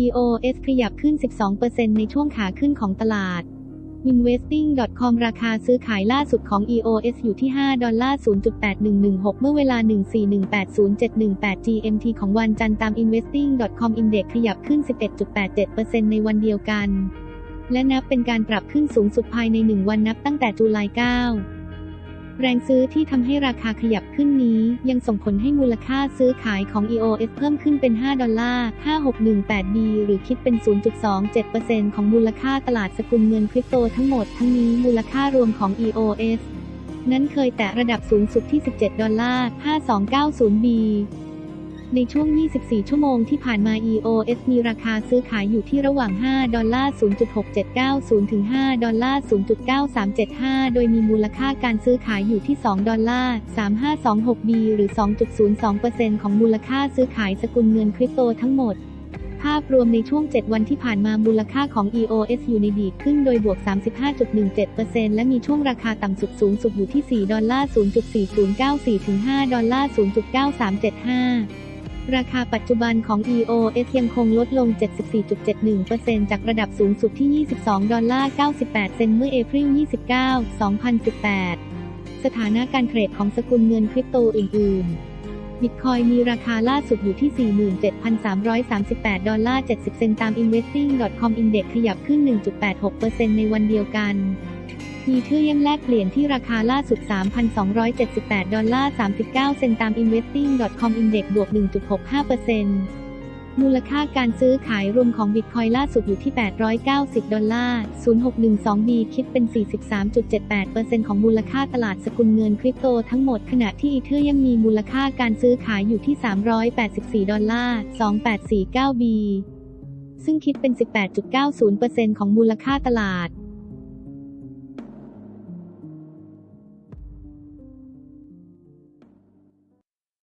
EOS ขยับขึ้น 12%ในช่วงขาขึ้นของตลาด Investing.com ราคาซื้อขายล่าสุดของ EOS อยู่ที่ 5 ดอลลาร์ 0.8116 เมื่อเวลา 14180.718 GMT ของวันจันทร์ตาม Investing.com Index ขยับขึ้น 11.87%ในวันเดียวกัน และนับเป็นการปรับขึ้นสูงสุดภายใน 1 วันนับตั้งแต่จุลาย9 แรงซื้อที่ทำให้ราคาขยับขึ้นนี้ ยังส่งผลให้มูลค่าซื้อขายของ EOS เพิ่มขึ้นเป็น 5 ดอลลาร์ 5618 B หรือคิดเป็น 0.27%ของมูลค่าตลาดสกุลเงินคริปโตทั้งหมดทั้งนี้มูลค่ารวมของ EOS นั้นเคยแตะระดับสูงสุดที่ 17 ดอลลาร์ 5290 B ในช่วง 24 ชั่วโมงที่ผ่านมา EOS มีราคาซื้อขายอยู่ที่ระหว่าง 5 ดอลลาร์ 0.6790ถึง 5 ดอลลาร์ 0.9375 โดยมีมูลค่าการซื้อขายอยู่ที่ 2 ดอลลาร์ 3526 B หรือ 2.02%ของมูลค่าซื้อขายสกุลเงินคริปโตทั้งหมดภาพรวมในช่วง 7 วันที่ผ่านมามูลค่าของ EOS อยู่ในดีดขึ้นโดยบวก 35.17%และมีช่วงราคาต่ำสุดสูงสุดอยู่ที่ 4 ดอลลาร์ 0.4094 ถึง 5 ดอลลาร์ 0.9375 ราคาปัจจุบันของ EOS ยังคงลดลง 74.71%จากระดับสูงสุดที่ 22 ดอลลาร์ 98 เซนต์เมื่อเอพริล 29 2018 สถานะการเทรดของสกุลเงินคริปโตอื่น ๆบิตคอยมีราคาล่าสุดอยู่ที่ 47,338 ดอลลาร์ 70 เซนต์ตาม investing.com index ขยับขึ้น 1.86%ในวันเดียวกัน มีเทอร์ยังแลกเปลี่ยนที่ราคาล่าสุด 3,278 ดอลลาร์ 39 เซนต์ตาม investing.com index บวก 1.65%มูลค่าการซื้อขายรวมของบิตคอยล่าสุดอยู่ที่ 890 ดอลลาร์ 0612 B คิดเป็น 43.78%ของมูลค่าตลาดสกุลเงินคริปโตทั้งหมด ขณะที่อีเทอร์ยังมีมูลค่าการซื้อขายอยู่ที่ 384 ดอลลาร์ 2849 B ซึ่งคิดเป็น 18.90%ของมูลค่าตลาด